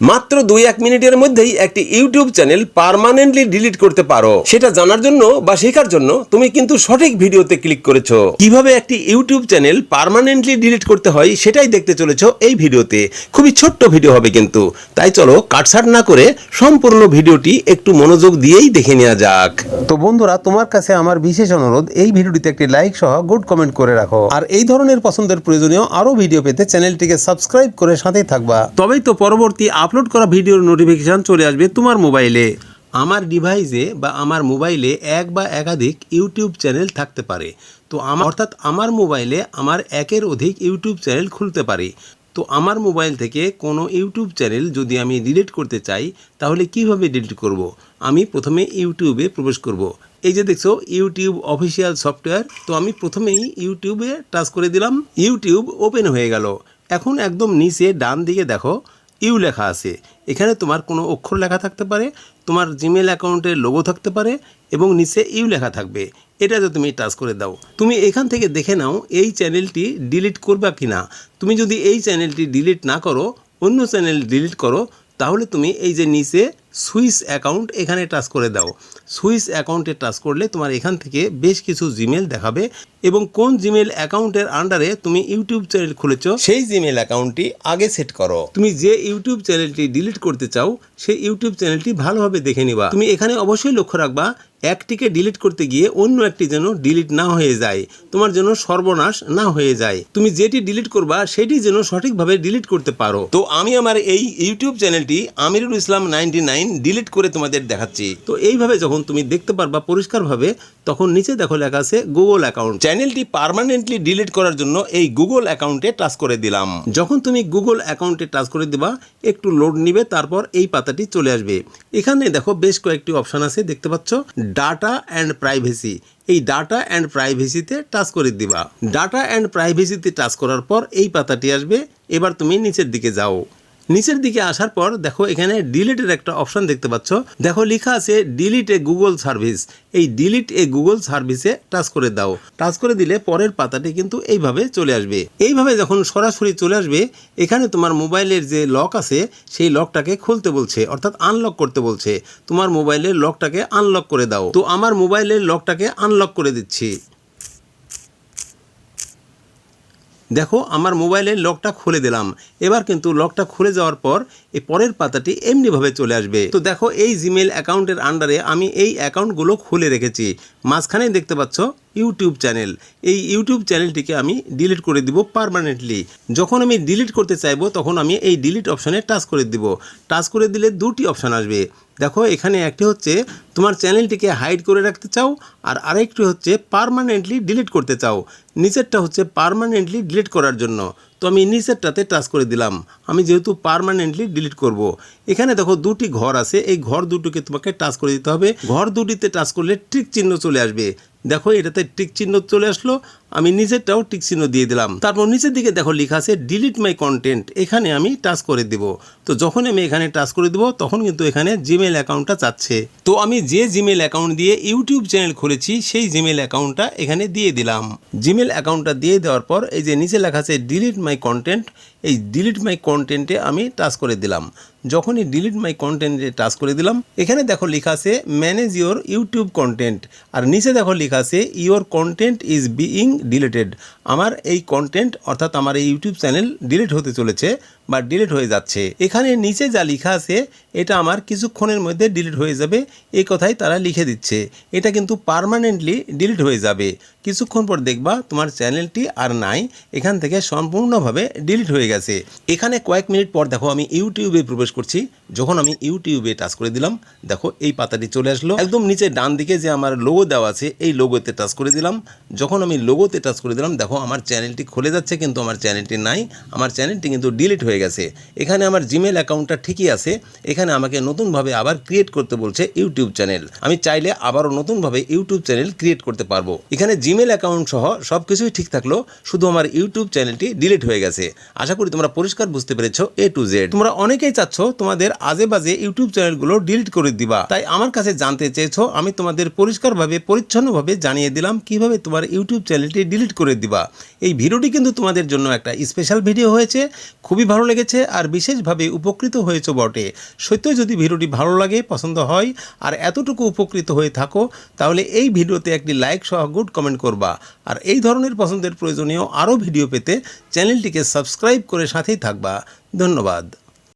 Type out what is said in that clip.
মাত্র দুই এক মিনিটের মধ্যেই একটি ইউটিউব চ্যানেল পার্মানেন্টলি ডিলিট করতে পারো। সেটা জানার জন্য বা শেখার জন্য তুমি কিন্তু সঠিক ভিডিওতে ক্লিক করেছ। কীভাবে একটি ইউটিউব চ্যানেল পার্মানেন্টলি ডিলিট করতে হয় সেটাই দেখতে চলেছো এই ভিডিওতে। খুবই ছোট্ট ভিডিও হবে কিন্তু। তাই চলো কাটছাট না করে সম্পূর্ণ ভিডিওটি একটু মনোযোগ দিয়েই দেখে নেওয়া যাক। তো বন্ধুরা তোমার কাছে আমার বিশেষ অনুরোধ এই ভিডিওটিতে একটি লাইক সহ গুড কমেন্ট করে রাখো। আর এই ধরনের পছন্দের প্রয়োজনীয় আরও ভিডিও পেতে চ্যানেলটিকে সাবস্ক্রাইব করে সাথেই থাকবা। তবেই তো পরবর্তী আপলোড করা ভিডিওর নোটিফিকেশন চলে আসবে তোমার মোবাইলে আমার ডিভাইসে বা আমার মোবাইলে এক বা একাধিক ইউটিউব চ্যানেল থাকতে পারে। তো আমার অর্থাৎ আমার মোবাইলে আমার একের অধিক ইউটিউব চ্যানেল খুলতে পারে। তো আমার মোবাইল থেকে কোনো ইউটিউব চ্যানেল যদি আমি ডিলিট করতে চাই, তাহলে কীভাবে ডিলিট করব। আমি প্রথমে ইউটিউবে প্রবেশ করব। এই যে দেখছ ইউটিউব অফিসিয়াল সফটওয়্যার তো আমি প্রথমেই ইউটিউবে টাচ করে দিলাম। ইউটিউব ওপেন হয়ে গেল। এখন একদম নিচে ডান দিকে দেখো ইউ লেখা আছে। এখানে তোমার কোনো অক্ষর লেখা থাকতে পারে, তোমার জিমেল অ্যাকাউন্টের লোগো থাকতে পারে এবং নিচে ইউ লেখা থাকবে। এটাতে তুমি টাচ করে দাও। তুমি এখান থেকে দেখে নাও এই চ্যানেলটি ডিলিট করবা কি না তুমি যদি এই চ্যানেলটি ডিলিট না করো, অন্য চ্যানেল ডিলিট করো, তাহলে তুমি এই যে নিচে সুইস অ্যাকাউন্ট এখানে টাচ করে দাও। সুইস অ্যাকাউন্টে টাচ করলে তোমার এখান থেকে বেশ কিছু জিমেল দেখাবে এবং কোন জিমেল অ্যাকাউন্টের আন্ডারে তুমি ইউটিউব চ্যানেল খুলেছ সেই জিমেল অ্যাকাউন্টটি আগে সেট করো। তুমি যে ইউটিউব চ্যানেলটি ডিলিট করতে চাও, সেই ইউটিউব চ্যানেলটি ভালোভাবে দেখে নিবা। তুমি এখানে অবশ্যই লক্ষ্য রাখবা, একটিকে ডিলিট করতে গিয়ে অন্য একটি যেন ডিলিট না হয়ে যায়, তোমার যেন সর্বনাশ না হয়ে যায়। তুমি যেটি ডিলিট করবা, সেটি যেন সঠিকভাবে ডিলিট করতে পারো। তো আমি আমার এই ইউটিউব চ্যানেলটি Amirul Islam ninety nine delete করে তোমাদের দেখাচ্ছি। তো এইভাবে যখন তুমি দেখতে পারবা পরিষ্কারভাবে, তখন নিচে দেখো লেখা আছে গুগল অ্যাকাউন্ট চ্যানেলটি পার্মানেন্টলি ডিলিট করার জন্য এই গুগল অ্যাকাউন্টে টাচ করে দিলাম। যখন তুমি গুগল অ্যাকাউন্টে টাচ করে দিবা, একটু লোড নিবে, তারপর এই পাতাটি চলে আসবে। এখানে দেখো বেশ কয়েকটি অপশান আছে, দেখতে পাচ্ছ? ডাটা অ্যান্ড প্রাইভেসি এই ডাটা অ্যান্ড প্রাইভেসিতে টাচ করে দিবা। ডাটা অ্যান্ড প্রাইভেসিতে টাচ করার পর এই পাতাটি আসবে। এবার তুমি নিচের দিকে যাও। নিচের দিকে আসার পর দেখো এখানে ডিলিটের একটা অপশন দেখতে পাচ্ছ। দেখো লেখা আছে ডিলিট এ গুগল সার্ভিস এই ডিলিট এ গুগল সার্ভিসে টাচ করে দাও। টাচ করে দিলে পরের পাতাটি কিন্তু এইভাবে চলে আসবে। এইভাবে যখন সরাসরি চলে আসবে, এখানে তোমার মোবাইলের যে লক আছে, সেই লকটাকে খুলতে বলছে, অর্থাৎ আনলক করতে বলছে। তোমার মোবাইলের লকটাকে আনলক করে দাও। তো আমার মোবাইলের লকটাকে আনলক করে দিচ্ছি। দেখো, আমার মোবাইলের লকটা খুলে দিলাম। এবার কিন্তু লকটা খুলে যাওয়ার পর এই পরের পাতাটি এমনিভাবে চলে আসবে। তো দেখো, এই জিমেল অ্যাকাউন্টের আন্ডারে আমি এই অ্যাকাউন্টগুলো খুলে রেখেছি। মাঝখানেই দেখতে পাচ্ছ ইউটিউব চ্যানেল। এই ইউটিউব চ্যানেলটিকে আমি ডিলিট করে দিব পারমানেন্টলি যখন আমি ডিলিট করতে চাইব, তখন আমি এই ডিলিট অপশানে টাচ করে দিব। টাচ করে দিলে দুটি অপশান আসবে। দেখো, এখানে একটি হচ্ছে, তোমার চ্যানেলটিকে হাইড করে রাখতে চাও, আর আরেকটি হচ্ছে পারমানেন্টলি ডিলিট করতে চাও। নিচেরটা হচ্ছে পারমানেন্টলি ডিলিট করার জন্য। তো আমি নিচেরটাতে টাচ করে দিলাম। আমি যেহেতু পারমানেন্টলি ডিলিট করব। এখানে দেখো, দুটি ঘর আছে। এই ঘর দুটোকে তোমাকে টাচ করে দিতে হবে। ঘর দুটিতে টাচ করলে টিক চিহ্ন চলে আসবে। দেখো এটাতে টিক চিহ্ন চলে আসলো। আমি নিচেরটাও টিক চিহ্ন দিয়ে দিলাম। তারপর নিচের দিকে দেখো লেখা আছে ডিলিট মাই কন্টেন্ট এখানে আমি টাচ করে দিব। তো যখন আমি এখানে টাচ করে দিব, তখন কিন্তু এখানে জিমেল অ্যাকাউন্টটা চাচ্ছে। তো আমি যে জিমেল অ্যাকাউন্ট দিয়ে ইউটিউব চ্যানেল খুলেছি, সেই জিমেল অ্যাকাউন্টটা এখানে দিয়ে দিলাম। জিমেল অ্যাকাউন্টটা দিয়ে দেওয়ার পর এই যে নিচে লেখা আছে ডিলিট মাই কন্টেন্ট এই ডিলিট মাই কন্টেন্টে আমি টাচ করে দিলাম। যখনই ডিলিট মাই কন্টেন্টে টাচ করে দিলাম, এখানে দেখো লেখা আছে ম্যানেজ ইওর ইউটিউব কন্টেন্ট আর নিচে দেখো লেখা আছে your content is being deleted আমার এই কন্টেন্ট অর্থাৎ আমার এই ইউটিউব চ্যানেল ডিলেট হতে চলেছে বা ডিলেট হয়ে যাচ্ছে। এখানে নিচে যা লেখা আছে, এটা আমার কিছুক্ষণের মধ্যে ডিলিট হয়ে যাবে। এই কথাই তারা লিখে দিচ্ছে। এটা কিন্তু পারমানেন্টলি ডিলিট হয়ে যাবে। কিছুক্ষণ পর দেখবা তোমার চ্যানেলটি আর নাই, এখান থেকে সম্পূর্ণভাবে ডিলিট হয়ে গেছে। এখানে কয়েক মিনিট পর দেখো আমি ইউটিউবে প্রবেশ করছি। যখন আমি ইউটিউবে টাচ করে দিলাম, দেখো এই পাতাটি চলে আসলো। একদম নিচে ডান দিকে যে আমার লোগো দেওয়া আছে, এই লোগোতে টাচ করে দিলাম। যখন আমি লোগোতে টাচ করে দিলাম, দেখো আমার চ্যানেলটি খুলে যাচ্ছে, কিন্তু আমার চ্যানেলটি নাই। আমার চ্যানেলটি কিন্তু ডিলিট হয়ে গেছে। এখানে আমার জিমেল অ্যাকাউন্টটা ঠিকই আছে। এখানে আমাকে নতুনভাবে আবার ক্রিয়েট করতে বলছে ইউটিউব চ্যানেল। আমি চাইলে আবারও নতুনভাবে ইউটিউব চ্যানেল ক্রিয়েট করতে পারব। এখানে জিমেল অ্যাকাউন্ট সহ সব কিছুই ঠিক থাকল শুধু আমার ইউটিউব চ্যানেলটি ডিলিট হয়ে গেছে। আশা করি তোমরা পরিষ্কার বুঝতে পেরেছ এ টু জেড তোমরা অনেকেই চাচ্ছ তোমাদের আজে বাজে ইউটিউব চ্যানেলগুলো ডিলিট করে দিবা। তাই আমার কাছে জানতে চেয়েছো, আমি তোমাদের পরিষ্কারভাবে, পরিচ্ছন্নভাবে জানিয়ে দিলাম কীভাবে তোমার ইউটিউব চ্যানেলটি ডিলিট করে দিবা। এই ভিডিওটি কিন্তু তোমাদের জন্য একটা স্পেশাল ভিডিও হয়েছে, খুবই ভালো লেগেছে আর বিশেষভাবে উপকৃত হয়েছে বটে। সত্যই যদি ভিডিওটি ভালো লাগে, পছন্দ হয় আর এতটুকু উপকৃত হয়ে থাকো, তাহলে এই ভিডিওতে একটি লাইক সহ গুড কমেন্ট করবা। আর এই ধরনের পছন্দের প্রয়োজনীয় আরও ভিডিও পেতে চ্যানেলটিকে সাবস্ক্রাইব করে সাথেই থাকবা। ধন্যবাদ।